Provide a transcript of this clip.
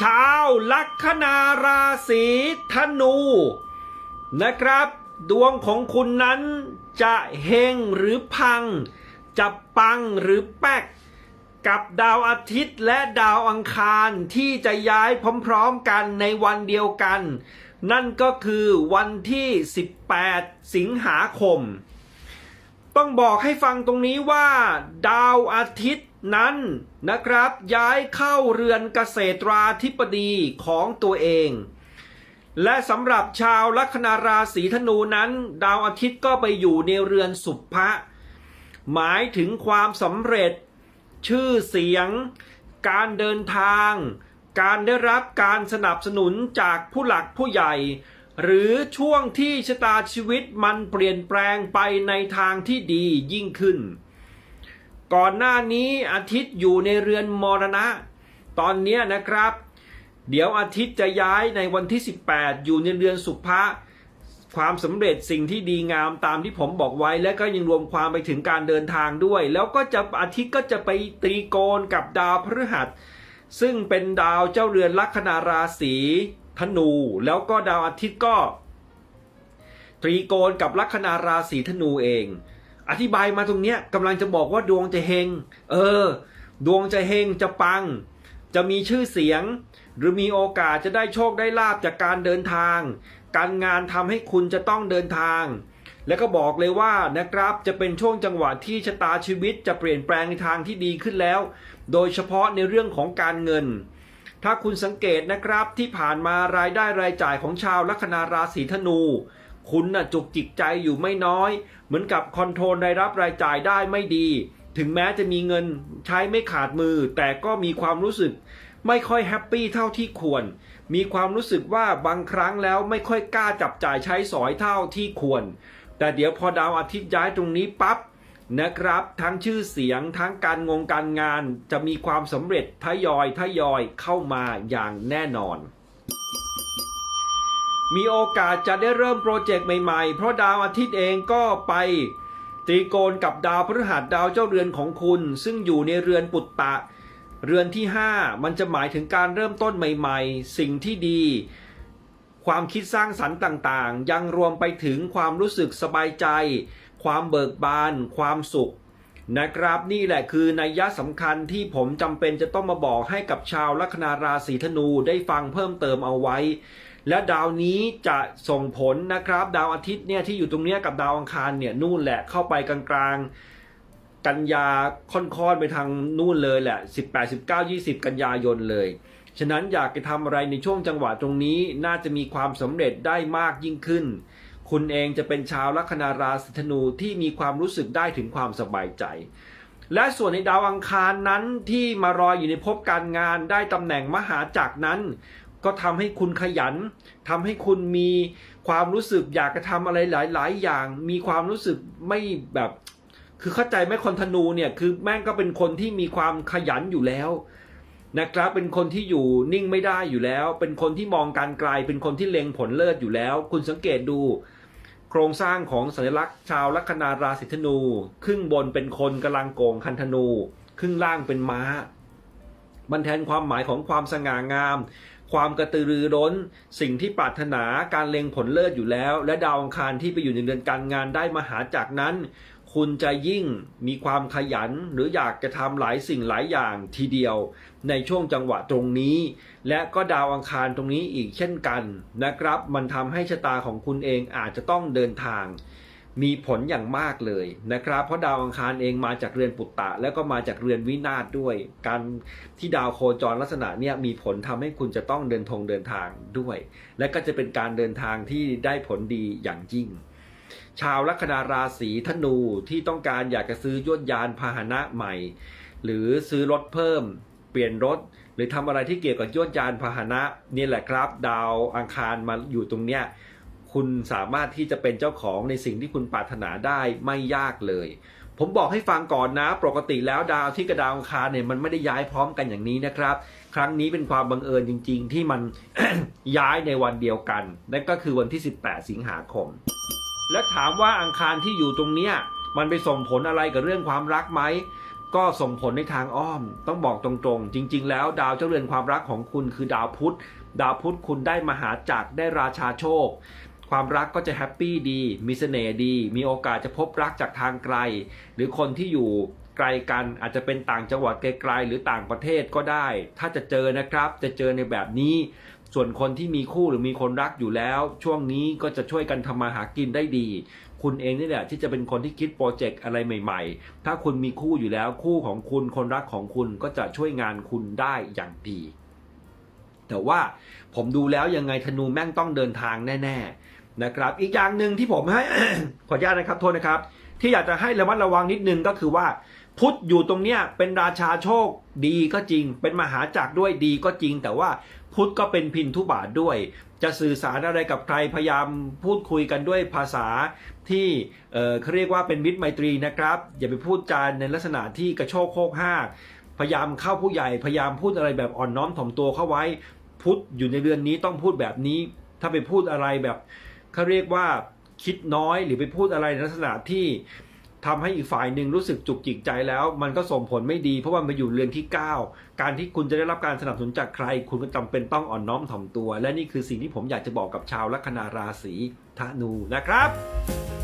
ชาวลัคนาราศีธนู นะครับ ดวงของคุณนั้นจะเฮงหรือพัง จะปังหรือแป๊ก กับดาวอาทิตย์และดาวอังคารที่จะย้ายพร้อมๆกันในวันเดียวกัน นั่นก็คือวันที่ 18 สิงหาคม ต้องบอกให้ฟังตรงนี้ว่า ดาวอาทิตย์ นั้นนะครับย้ายเข้าเรือนเกษตราธิบดีของตัวเอง และสำหรับชาวลัคนาราศีธนูนั้น ดาวอาทิตย์ก็ไปอยู่ในเรือนสุภะหมายถึงความสำเร็จ ชื่อเสียง การเดินทาง การได้รับการสนับสนุนจากผู้หลักผู้ใหญ่ หรือช่วงที่ชะตาชีวิตมันเปลี่ยนแปลงไปในทางที่ดียิ่งขึ้น ก่อนหน้านี้อาทิตย์อยู่ในเรือนมรณะ ตอนนี้นะครับ เดี๋ยวอาทิตย์จะย้ายในวันที่ 18 อยู่ในเรือนสุภะความสำเร็จสิ่งที่ดีงามตามที่ผมบอกไว้ และก็ยังรวมความไปถึงการเดินทางด้วย แล้วก็จะอาทิตย์ก็จะไปตรีโกณกับดาวพฤหัส ซึ่งเป็นดาวเจ้าเรือนลัคนาราศีธนู แล้วก็ดาวอาทิตย์ก็ ตรีโกณกับลัคนาราศีธนูเอง อธิบายมาตรงเนี้ยกำลังจะบอกว่าดวงจะเฮง เออ ดวงจะเฮงจะปัง จะมีชื่อเสียง หรือมีโอกาสจะได้โชคได้ลาบจากการเดินทาง การงานทำให้คุณจะต้องเดินทาง แล้วก็บอกเลยว่านะครับจะเป็นช่วงจังหวะที่ชะตาชีวิตจะเปลี่ยนแปลงในทางที่ดีขึ้นแล้ว โดยเฉพาะในเรื่องของการเงิน ถ้าคุณสังเกตนะครับที่ผ่านมารายได้รายจ่ายของชาวลัคนาราศีธนู คุณน่ะจุกจิกใจอยู่ไม่น้อย เหมือนกับคอนโทรลรายรับรายจ่ายได้ไม่ดี ถึงแม้จะมีเงินใช้ไม่ขาดมือ แต่ก็มีความรู้สึกไม่ค่อยแฮปปี้เท่าที่ควร มีความรู้สึกว่าบางครั้งแล้วไม่ค่อยกล้าจับจ่ายใช้สอยเท่าที่ควร แต่เดี๋ยวพอดาวอาทิตย์ย้ายตรงนี้ปั๊บนะครับ ทั้งชื่อเสียงทั้งการงงการงานจะมีความสำเร็จทยอยทยอยเข้ามาอย่างแน่นอน มีโอกาสจะได้เริ่มโปรเจกต์ใหม่ๆ เพราะดาวอาทิตย์เองก็ไป ตรีโกณกับดาวพฤหัสดาวเจ้าเรือนของคุณ ซึ่งอยู่ในเรือนปุตตะ เรือนที่ 5 มันจะหมายถึงการเริ่มต้นใหม่ ๆ สิ่งที่ดี ความคิดสร้างสรรค์ต่างๆ ยังรวมไปถึงความรู้สึกสบายใจ ความเบิกบาน ความสุขนะครับนี่แหละคือนัยยะสำคัญที่ผมจำเป็นจะต้องมาบอกให้กับชาวลัคนาราศีธนูได้ฟังเพิ่มเติมเอาไว้ และดาวนี้จะส่งผลนะครับ ดาวอาทิตย์เนี่ยที่อยู่ตรงเนี้ยกับดาวอังคารเนี่ยนู่นแหละเข้าไปกลางๆ กันยาค่อนๆไปทางนู่นเลยแหละ 18 19 20 กันยายนเลย ฉะนั้นอยากจะทำอะไรในช่วงจังหวะตรงนี้น่าจะมีความสำเร็จได้มากยิ่งขึ้น คุณเองจะเป็นชาวลัคนาราศีธนูที่มีความรู้สึกได้ถึงความสบายใจและส่วนในดาวอังคารนั้นที่มารอยอยู่ในภพการงานได้ตำแหน่งมหาจักรนั้น ก็ทำให้คุณขยันทำให้คุณมีความรู้สึกอยากจะทำอะไรหลาย ๆ อย่าง มีความรู้สึกไม่แบบ คือเข้าใจไหมคนธนูเนี่ยคือแม่งก็เป็นคนที่มีความขยันอยู่แล้วนะครับเป็นคนที่อยู่นิ่งไม่ได้อยู่แล้ว เป็นคนที่มองการไกล เป็นคนที่เล็งผลเลิศอยู่แล้ว คุณสังเกตดู โครงสร้างของสัญลักษณ์ชาวลัคนาราศีธนู ครึ่งบนเป็นคนกำลังโกงคันธนู ครึ่งล่างเป็นม้า มันแทนความหมายของความสง่างาม ความกระตือรือร้น สิ่งที่ปรารถนาการเล็งผลเลิศอยู่แล้ว และดาวอังคารที่ไปอยู่ในเดือนการงานได้มาหาจากนั้น คุณจะยิ่งมีความขยันหรืออยากจะทำหลายสิ่งหลายอย่างทีเดียว ในช่วงจังหวะตรงนี้ และก็ดาวอังคารตรงนี้อีกเช่นกันนะครับ มันทำให้ชะตาของคุณเองอาจจะต้องเดินทาง มีผลอย่างมากเลยนะครับ เพราะดาวอังคารเองมาจากเรือนปุตตะ แล้วก็มาจากเรือนวินาศด้วย การที่ดาวโคจรลักษณะเนี้ยมีผลทำให้คุณจะต้องเดินทงเดินทางด้วย และก็จะเป็นการเดินทางที่ได้ผลดีอย่างยิ่ง ชาวลัคนาราศีธนูที่ต้องการอยากจะซื้อยวดยานพาหนะใหม่ หรือซื้อรถเพิ่ม เปลี่ยนรถ หรือทำอะไรที่เกี่ยวกับยวดยานพาหนะนี่แหละครับ ดาวอังคารมาอยู่ตรงเนี้ย คุณสามารถที่จะเป็นเจ้าของในสิ่งที่คุณปรารถนาได้ไม่ยากเลย ผมบอกให้ฟังก่อนนะ ปกติแล้วดาวที่กระดาวอังคารเนี่ยมันไม่ได้ย้ายพร้อมกันอย่างนี้นะครับ ครั้งนี้เป็นความบังเอิญจริง ๆ ที่มันย้ายในวันเดียวกัน นั่นก็คือวันที่ 18 สิงหาคม และถามว่าอังคารที่อยู่ตรงเนี้ยมันไปส่งผลอะไรกับเรื่องความรักไหมก็ส่งผลในทางอ้อม ต้องบอกตรงๆ จริง ๆ แล้วดาวเจ้าเรือนความรักของคุณคือดาวพุธ ดาวพุธคุณได้มหาจักรได้ราชาโชค ความรักก็จะแฮปปี้ดี มีเสน่ห์ดี มีโอกาสจะพบรักจากทางไกล หรือคนที่อยู่ไกลกันอาจจะเป็นต่างจังหวัดไกลๆหรือต่างประเทศก็ได้ ถ้าจะเจอนะครับจะเจอในแบบนี้ ส่วนคนที่มีคู่หรือมีคนรักอยู่แล้ว ช่วงนี้ก็จะช่วยกันทำมาหากินได้ดี คุณเองนี่แหละที่จะเป็นคนที่คิดโปรเจกต์อะไรใหม่ ๆ ถ้าคุณมีคู่อยู่แล้วคู่ของคุณคนรักของคุณก็จะช่วยงานคุณได้อย่างดี แต่ว่าผมดูแล้วยังไงธนูแม่งต้องเดินทางแน่ ๆ นะครับ อีกอย่างหนึ่งที่ผมให้ ขออนุญาตนะครับโทษนะครับ ที่อยากจะให้ระมัดระวังนิดนึงก็คือว่า พุทธอยู่ตรงเนี้ยเป็นราชาโชคดีก็จริง เป็นมหาจักรด้วยดีก็จริง แต่ว่าพุทธก็เป็นพินทุบาทด้วย จะสื่อสารอะไรกับใครพยายามพูดคุยกันด้วยภาษาที่เเขาเรียกว่าเป็นมิตรไมตรีนะครับ อย่าไปพูดจาในลักษณะที่กระโชกโคกห้าพยายามเข้าผู้ใหญ่พยายามพูดอะไรแบบอ่อนน้อมถ่อมตัวเข้าไว้ พุทธอยู่ในเรือนนี้ต้องพูดแบบนี้ ถ้าไปพูดอะไรแบบ เขาเรียกว่าคิดน้อยหรือไปพูดอะไรในลักษณะที่ทำให้อีกฝ่ายหนึ่งรู้สึกจุกจิกใจแล้ว มันก็ส่งผลไม่ดีเพราะว่ามันอยู่เรือนที่ 9 การที่คุณจะได้รับการสนับสนุนจากใคร คุณก็จำเป็นต้องอ่อนน้อมถ่อมตัว และนี่คือสิ่งที่ผมอยากจะบอกกับชาวลัคนาราศีธนูนะครับ